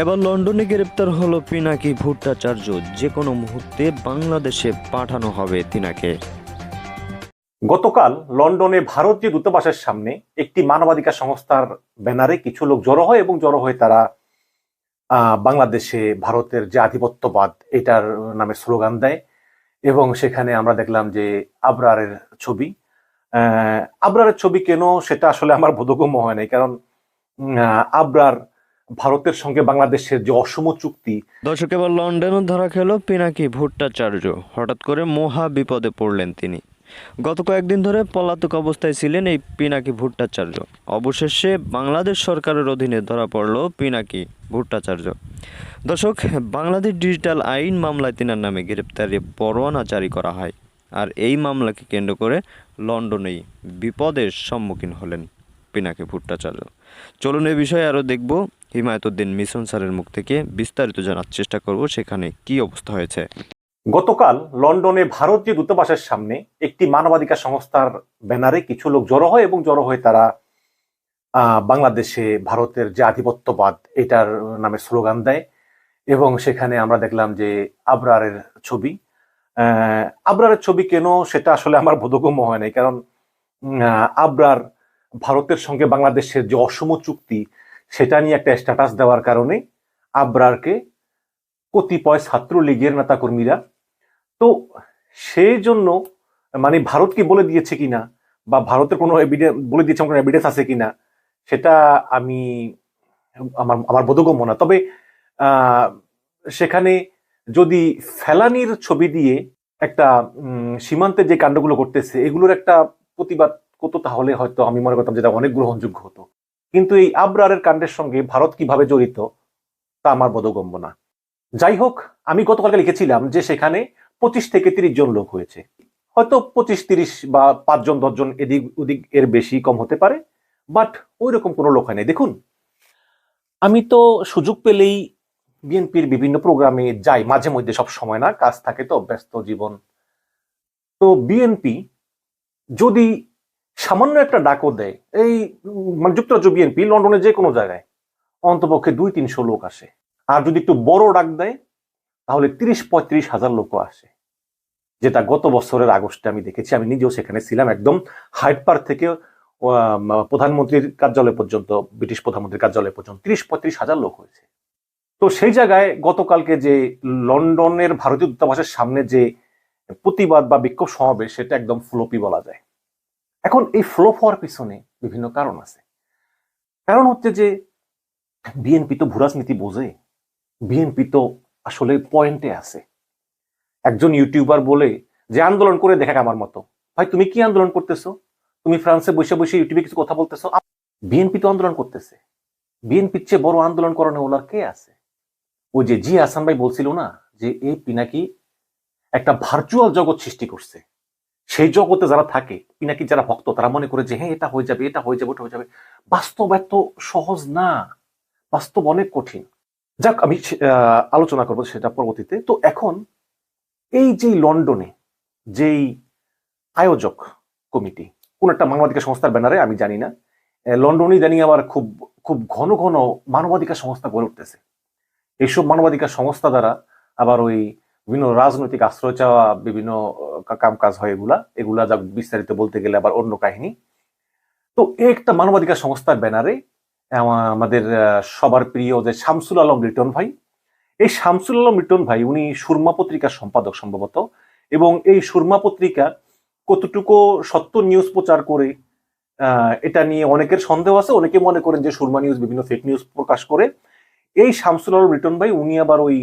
এবার লন্ডনে গ্রেপ্তার হলো পিনাকি ভট্টাচার্য। যে কোনো মুহূর্তে বাংলাদেশে পাঠানো হবে তিনাকে। গতকাল লন্ডনে ভারতীয় দূতাবাসের সামনে একটি মানবাধিকার সংস্থার ব্যানারে কিছু লোক জড়ো হয় এবং জড়ো হয়ে তারা বাংলাদেশে ভারতের যে আধিপত্যবাদ, এটার নামে স্লোগান দেয়। এবং সেখানে আমরা দেখলাম যে আবরারের ছবি। আবরারের ছবি কেন সেটা আসলে আমার বোধগম্য হয় নাই। কারণ আবরার ভারতের সঙ্গে বাংলাদেশের যে অসম চুক্তি, দর্শক, এবার লন্ডনও ধরা খেল পিনাকি ভট্টাচার্য। হঠাৎ করে মহা বিপদে পড়লেন তিনি। গত কয়েকদিন ধরে পলাতক অবস্থায় ছিলেন এই পিনাকি ভট্টাচার্য। অবশেষে বাংলাদেশ সরকারের অধীনে ধরা পড়ল পিনাকি ভট্টাচার্য। দর্শক, বাংলাদেশ ডিজিটাল আইন মামলায় তিনার নামে গ্রেপ্তারি পরোয়ানা জারি করা হয়। আর এই মামলাকে কেন্দ্র করে লন্ডনেই বিপদের সম্মুখীন হলেন। পিনাকি ভট্টাচার্য চলুন এই বিষয়ে আরও দেখব। হিমায়তুদ্দিন মিশন স্যারের মুখ থেকে বিস্তারিত জানার চেষ্টা করব সেখানে কি অবস্থা হয়েছে। গতকাল লন্ডনে ভারতীয় দূতাবাসের সামনে একটি মানবাধিকার সংস্থার ব্যানারে কিছু লোক জড়ো হয় এবং জড়ো হয়ে তারা বাংলাদেশে ভারতের যে আধিপত্যবাদ, এটার নামে স্লোগান দেয় এবং সেখানে আমরা দেখলাম যে আবরারের ছবি। আবরারের ছবি কেন সেটা আসলে আমার বোধগম্য হয় নাই। কারণ আবরার ভারতের সঙ্গে বাংলাদেশের যে অসম চুক্তি, সেটা নিয়ে একটা স্ট্যাটাস দেওয়ার কারণে আবরারকে কতিপয় ছাত্রলীগের নেতাকর্মীরা, তো সেই জন্য মানে ভারত কি বলে দিয়েছে কিনা, বা ভারতের কোনো এভিডেন্স বলে দিয়েছে কোনো এভিডেন্স আছে কিনা, সেটা আমি, আমার আমার বোধগম্য না। তবে সেখানে যদি ফেলানির ছবি দিয়ে একটা সীমান্তে যে কাণ্ডগুলো করতেছে এগুলোর একটা প্রতিবাদ করতো, তাহলে হয়তো আমি মনে করতাম যেটা অনেক গ্রহণযোগ্য হতো। কিন্তু এই আবরারের কাণ্ডের সঙ্গে ভারত কীভাবে জড়িত, তা আমার বোধগম্য না। যাই হোক, আমি গতকালকে লিখেছিলাম যে সেখানে পঁচিশ থেকে তিরিশ জন লোক হয়েছে। হয়তো পঁচিশ, তিরিশ বা পাঁচজন দশজন এদিক ওদিক এর বেশি কম হতে পারে, বাট ওই রকম কোনো লোক হয় নাই। দেখুন, আমি তো সুযোগ পেলেই বিএনপির বিভিন্ন প্রোগ্রামে যাই, মাঝে মধ্যে সব সময় না, কাজ থাকে তো, ব্যস্ত জীবন। তো বিএনপি যদি সামান্য একটা ডাকও দেয়। এই মানে যুক্তরাজ্য বিএনপি, লন্ডনে যে কোনো জায়গায় অন্তপক্ষে দুই তিনশো লোক আসে। আর যদি একটু বড় ডাক দেয়, তাহলে তিরিশ পঁয়ত্রিশ হাজার লোকও আসে। যেটা গত বছরের আগস্টে আমি দেখেছি। আমি নিজেও সেখানে ছিলাম। একদম হাইট পার্ক থেকে প্রধানমন্ত্রীর কার্যালয় পর্যন্ত, ব্রিটিশ প্রধানমন্ত্রীর কার্যালয় পর্যন্ত তিরিশ পঁয়ত্রিশ হাজার লোক হয়েছে। তো সেই জায়গায় গতকালকে যে লন্ডনের ভারতীয় দূতাবাসের সামনে যে প্রতিবাদ বা বিক্ষোভ সমাবেশ, সেটা একদম ফ্লোপি বলা যায়। এখন এই ফ্লোপ হওয়ার পিছনে বিভিন্ন কারণ আছে। কারণ হচ্ছে যে বিএনপি তো ভূরাজনীতি বোঝে। বিএনপি তো আসলে পয়েন্টে আছে। একজন ইউটিউবার বলে যে, আন্দোলন করে দেখা আমার মতো। ভাই, তুমি কি আন্দোলন করতেছো? তুমি ফ্রান্সে বসে বসে ইউটিউবে কিছু কথা বলতেছো? বিএনপি তো আন্দোলন করতেছে। বিএনপির চেয়ে বড় আন্দোলন করানো ওনার কে আছে? ওই যে জি হাসান ভাই বলছিল না যে এই পিনাকি একটা ভার্চুয়াল জগৎ সৃষ্টি করছে। সেই জগতে যারা থাকে পিনাকি যারা ভক্ত তারা মনে করে যে হ্যাঁ এটা হয়ে যাবে এটা হয়ে যাবে ওটা হয়ে যাবে। বাস্তব এত সহজ না। বাস্তব অনেক কঠিন। যাক আমি আলোচনা করব সেটা পরবর্তীতে। তো এখন এই যে লন্ডনে যেই আয়োজক কমিটি কোন একটা মানবাধিকার সংস্থার ব্যানারে আমি জানি না আহ, লন্ডনে জানি আবার খুব খুব ঘন ঘন মানবাধিকার সংস্থা গড়ে উঠতেছে। এইসব মানবাধিকার সংস্থা দ্বারা আবার ওই বিভিন্ন রাজনৈতিক আশ্রয় চাওয়া বিভিন্ন কাম কাজ হয় এগুলা। এগুলা যা বিস্তারিত বলতে গেলে আবার অন্য কাহিনী। তো একটা মানবাধিকার সংস্থার ব্যানারে আমাদের সবার প্রিয় যে শামসুল আলম লিটন ভাই, এই শামসুল আলম লিটন ভাই উনি সুরমা পত্রিকার সম্পাদক সম্ভবত, এবং এই সুরমা পত্রিকা কতটুকু সত্য নিউজ প্রচার করে এটা নিয়ে অনেকের সন্দেহ আছে, অনেকে মনে করেন যে সুরমা নিউজ বিভিন্ন ফেক নিউজ প্রকাশ করে। এই শামসুল আলম লিটন ভাই উনি আবার ওই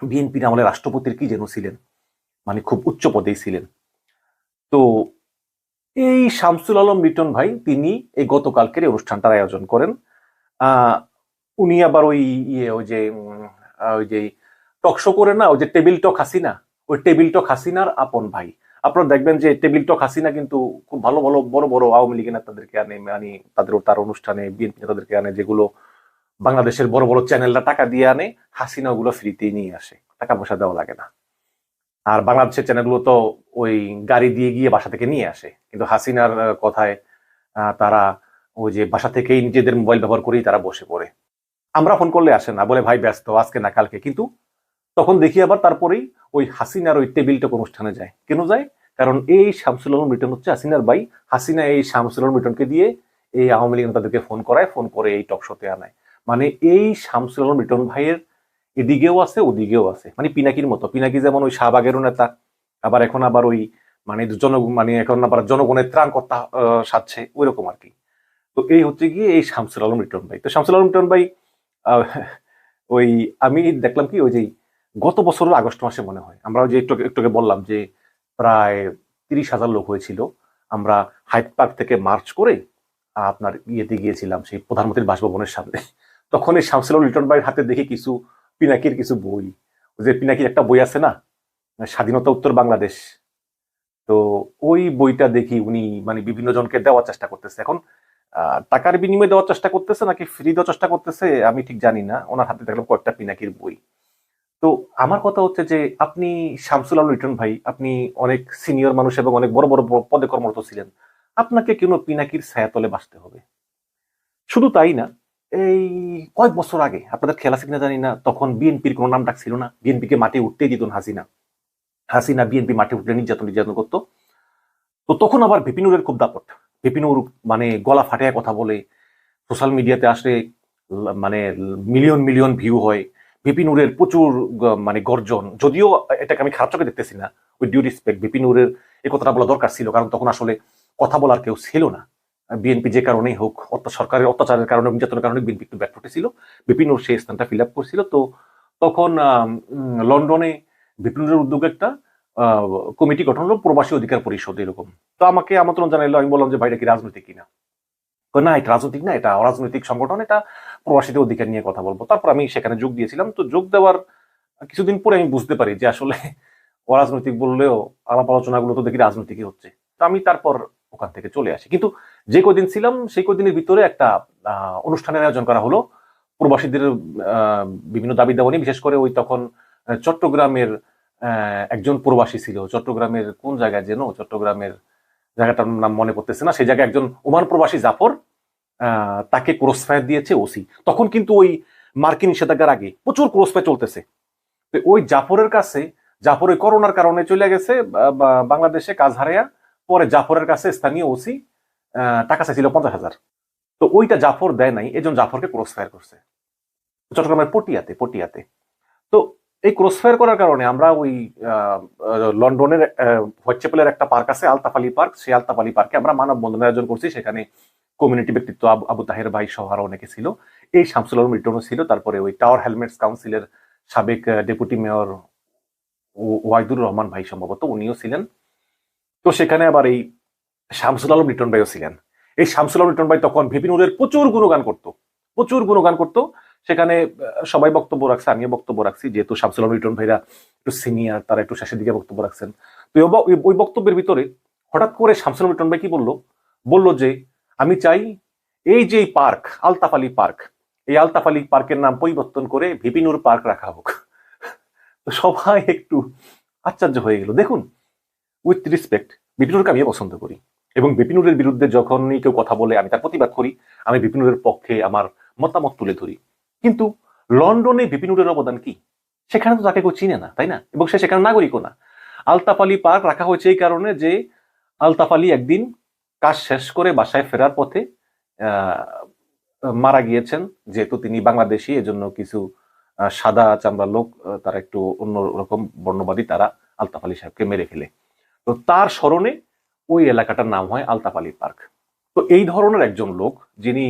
বিএনপির আমলে রাষ্ট্রপতির কি যেন ছিলেন মানে খুব উচ্চ পদেই ছিলেন। তো এই শামসুল আলম লিটন ভাই, তিনি এই গতকালকের এই অনুষ্ঠানটার আয়োজন করেন। উনি আবার ওই ইয়ে ওই যে ওই যে টক শো করে না, ওই যে টেবিল টক হাসিনা, ওই টেবিল টক হাসিনার আপন ভাই। আপনারা দেখবেন যে টেবিল টক হাসিনা কিন্তু খুব ভালো ভালো, বড় বড় আওয়ামী লীগের নেতাদেরকে আনে মানে তাদের তার অনুষ্ঠানে বিএনপি নেতাদেরকে আনে, যেগুলো বাংলাদেশের বড় বড় চ্যানেলরা টাকা দিয়ে আনে, হাসিনা ওগুলো ফ্রিতেই নিয়ে আসে। টাকা পয়সা দেওয়া লাগে না। আর বাংলাদেশের চ্যানেলগুলো তো ওই গাড়ি দিয়ে গিয়ে বাসা থেকে নিয়ে আসে। কিন্তু হাসিনার কথায় তারা ওই যে বাসা থেকেই নিজেদের মোবাইল ব্যবহার করেই তারা বসে পড়ে। আমরা ফোন করলে আসে না, বলে, ভাই, ব্যস্ত, আজকে না, কালকে। কিন্তু তখন দেখি আবার তারপরেই ওই হাসিনার ওই টেবিলটক অনুষ্ঠানে যায়। কেন যায়? কারণ এই শামসুল আলম রিটন হচ্ছে হাসিনার ভাই। হাসিনা এই শামসুল আলম রিটনকে দিয়ে এই আওয়ামী লীগ নেতাদেরকে ফোন করায় ফোন করে এই টক শোতে আনায়। মানে এই শামসুল আলম রিটন ভাইয়ের এদিকেও আছে, ওদিকেও আছে। মানে পিনাকির মতো। পিনাকি যেমন ওই শাহবাগেরও নেতা, আবার এখন আবার ওই মানে জন মানে এখন আবার জনগণের ত্রাণ কর্তা সাজছে ওই রকম আর কি। তো এই হচ্ছে গিয়ে এই শামসুল আলম রিটন ভাই তো শামসুল আলম রিটন ভাই ওই আমি দেখলাম কি, ওই যে গত বছরের আগস্ট মাসে মনে হয়, আমরা ওই যে একটু একটু আগে বললাম যে প্রায় তিরিশ হাজার লোক হয়েছিল। আমরা হাইট পার্ক থেকে মার্চ করে আপনার ইয়েতে গিয়েছিলাম, সেই প্রধানমন্ত্রীর বাসভবনের সামনে। তখন এই শামসুল রিটন ভাইয়ের হাতে দেখে কিছু পিনাকির কিছু বই। যে পিনাকির একটা বই আছে না? স্বাধীনতা উত্তর বাংলাদেশ। তো ওই বইটা দেখি উনি মানে বিভিন্ন জনকে দেওয়ার চেষ্টা করতেছে। এখন টাকার বিনিময়ে দেওয়ার চেষ্টা করতেছে নাকি ফ্রি দেওয়ার চেষ্টা করতেছে, আমি ঠিক জানি না। ওনার হাতে দেখলাম কয়েকটা পিনাকির বই। তো আমার কথা হচ্ছে যে, আপনি শামসুল আলম রিটন ভাই, আপনি অনেক সিনিয়র মানুষ এবং অনেক বড় বড় পদে কর্মরত ছিলেন। আপনাকে কেন পিনাকির ছায়াতলে বাসতে হবে? শুধু তাই না এই কয়েক বছর আগে, আপনাদের খেলা আছে কিনা জানি না, তখন বিএনপির কোনো নাম ডাক ছিল না। বিএনপিকে মাটি উঠতেই দিত হাসিনা। হাসিনা বিএনপি মাঠে উঠলে নির্যাতন নির্যাতন করতো। তো তখন আবার বিপিনুরের খুব দাপট। বিপিনুর মানে গলা ফাটিয়ে কথা বলে, সোশ্যাল মিডিয়াতে আসলে মানে মিলিয়ন মিলিয়ন ভিউ হয়। বিপিনুরের প্রচুর মানে গর্জন। যদিও এটাকে আমি খারাপ চোখে দেখতেছি না, ওই ডিউ রেসপেক্ট বিপিনুরের এই কথাটা বলা দরকার ছিল, কারণ তখন আসলে কথা বলার কেউ ছিল না। বিএনপি যে কারণেই হোক সরকারের অত্যাচারের কারণে, নির্যাতনের কারণে বিএনপি একটু ব্যাক ছিল বিপিনুর সেই স্থানটা ফিল আপ করছিল। তো তখন লন্ডনে বিপিনুরের উদ্যোগে একটা কমিটি গঠন হলো প্রবাসী অধিকার পরিষদ এরকম। তো আমাকে আমন্ত্রণ জানাইলো, আমি বললাম যে ভাইটা কি রাজনৈতিক কিনা? না, এটা রাজনৈতিক না, এটা অরাজনৈতিক সংগঠন, এটা প্রবাসীদের অধিকার নিয়ে কথা বলব। তারপর আমি সেখানে যোগ দিয়েছিলাম। তো যোগ দেওয়ার কিছুদিন পরে আমি বুঝতে পারি যে, আসলে অরাজনৈতিক বললেও আলাপ আলোচনাগুলো তো দেখি রাজনৈতিকই হচ্ছে। তো আমি তারপর ওখান থেকে চলে আসি। কিন্তু যে কদিন ছিলাম, সেই কদিনের ভিতরে একটা অনুষ্ঠানের আয়োজন করা হলো। প্রবাসীদের বিভিন্ন দাবি নিয়ে, বিশেষ করে ওই তখন চট্টগ্রামের একজন প্রবাসী ছিল। চট্টগ্রামের কোন জায়গায় যেন, চট্টগ্রামের জায়গাটার নাম মনে পড়তেছে না। সেই জায়গায় একজন ওমান প্রবাসী জাফর তাকে ক্রস ফায়ার দিয়েছে ওসি তখন কিন্তু ওই মার্কিন নিষেধাজ্ঞার আগে প্রচুর ক্রস ফায়ার চলতেছে। তো ওই জাফরের কাছে, জাফর ওই করোনার কারণে চলে গেছে বাংলাদেশে কাজ হারাইয়া পরে জাফরের কাছে স্থানীয় ওসি টাকা চাইছিল পঞ্চাশ হাজার। তো ওইটা জাফর দেয় নাই, এজন জাফরকে ক্রস ফায়ার করছে। চট্টগ্রামের পটিয়াতে পটিয়াতে। তো এই ক্রস ফায়ার করার কারণে আমরা ওই লন্ডনের হোয়াইট চ্যাপেলের একটা পার্ক আছে আলতাফ আলী পার্ক। সেই আলতাফ আলী পার্কে আমরা মানব বন্ধন আয়োজন করছি। সেখানে কমিউনিটি ব্যক্তিত্ব আবু তাহের ভাই সহ আরও অনেকে ছিল। এই শামসুল আলম রিটনও ছিল। তারপরে ওই টাওয়ার হেলমেটস কাউন্সিলের সাবেক ডেপুটি মেয়র ওয়াইদুর রহমান ভাই সম্ভবত, উনিও ছিলেন। তো সেখানে আবার এই শামসুল আলম রিটন ভাইও ছিলেন। এই শামসুল আলম রিটন ভাই তখন ভিপিনুরের প্রচুর গুণগান করতো, প্রচুর গুণগান করতো। সেখানে সবাই বক্তব্য রাখছে, আমিও বক্তব্য রাখছি, যেহেতু শামসুল আলম রিটন ভাইরা একটু সিনিয়র তারা একটু শেষের দিকে বক্তব্য রাখছেন। তো ওই বক্তব্যের ভিতরে হঠাৎ করে শামসুল আলম রিটন ভাই কি বলল? বলল যে, আমি চাই এই যে পার্ক আলতাফ আলী পার্ক, এই আলতাফ আলী পার্কের নাম পরিবর্তন করে ভিপিনুর পার্ক রাখা হোক। সবাই একটু আশ্চর্য হয়ে গেল। দেখুন উইথ রিসপেক্ট বিপিনুরকে আমি পছন্দ করি। এবং বিপিনুরের বিরুদ্ধে যখনই কেউ কথা বলে আমি তার প্রতিবাদ করি, আমি বিপিনুরের পক্ষে আমার মতামত তুলে ধরি। কিন্তু লন্ডনে বিপিনুরের অবদান কি? সেখানে তো তাকে কেউ চিনে না, তাই না? এবং সে সেখানে নাগরিকও না। আলতাফ আলী পার্ক রাখা হয়েছে এই কারণে যে আলতাফ আলী একদিন কাজ শেষ করে বাসায় ফেরার পথে মারা গিয়েছেন। যেহেতু তিনি বাংলাদেশি, এজন্য কিছু সাদা চামড়া লোক তারা একটু অন্যরকম বর্ণবাদী, তারা আলতাফ আলী সাহেবকে মেরে ফেলে। তো তার স্মরণে ওই এলাকাটার নাম হয় আলতাফ আলী পার্ক। তো এই ধরনের একজন লোক যিনি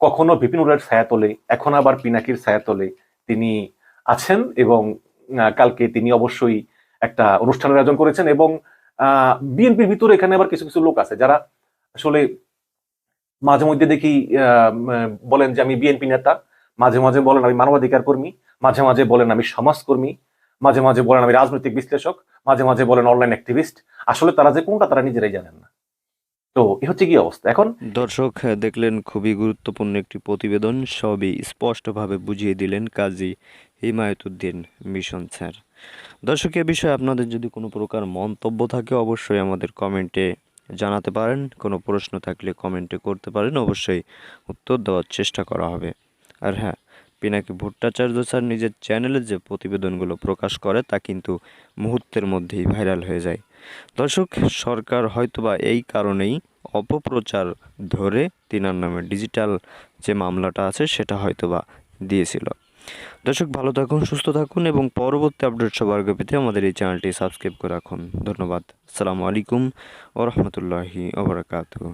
কখনো বিপিন বিপিনুরের ছায়াতলে, এখন আবার পিনাকির ছায়াতলে তিনি আছেন এবং কালকে তিনি অবশ্যই একটা অনুষ্ঠানের আয়োজন করেছেন এবং বিএনপির ভিতরে এখানে আবার কিছু কিছু লোক আছে যারা আসলে মাঝে মধ্যে দেখি বলেন যে আমি বিএনপি নেতা, মাঝে মাঝে বলেন আমি মানবাধিকার কর্মী মাঝে মাঝে বলেন আমি সমাজকর্মী মাঝে মাঝে বলেন আমি রাজনৈতিক বিশ্লেষক, মাঝে মাঝে বলেন অনলাইন অ্যাক্টিভিস্ট আসলে তারা যে কোনটা তারা নিজেরাই জানেন না। তো এ হচ্ছে কি অবস্থা? এখন দর্শক, দেখলেন খুবই গুরুত্বপূর্ণ একটি প্রতিবেদন, সবই স্পষ্টভাবে বুঝিয়ে দিলেন কাজী হিমায়তুদ্দিন মিশন স্যার। দর্শক, এ বিষয়ে আপনাদের যদি কোনো প্রকার মন্তব্য থাকে, অবশ্যই আমাদের কমেন্টে জানাতে পারেন। কোনো প্রশ্ন থাকলে কমেন্টে করতে পারেন, অবশ্যই উত্তর দেওয়ার চেষ্টা করা হবে। আর হ্যাঁ পিনাকি ভট্টাচার্য স্যার নিজের চ্যানেলে যে প্রতিবেদনগুলো প্রকাশ করে তা কিন্তু মুহূর্তের মধ্যেই ভাইরাল হয়ে যায়। দর্শক, সরকার হয়তোবা এই কারণেই অপপ্রচার ধরে তিনার নামে ডিজিটাল যে মামলাটা আছে সেটা হয়তোবা দিয়েছিল। দর্শক, ভালো থাকুন, সুস্থ থাকুন এবং পরবর্তী আপডেট সবার আগে আমাদের এই চ্যানেলটি সাবস্ক্রাইব করে রাখুন। ধন্যবাদ। আসসালামু আলাইকুম ও রহমতুল্লাহি ওবরাকাতুহ।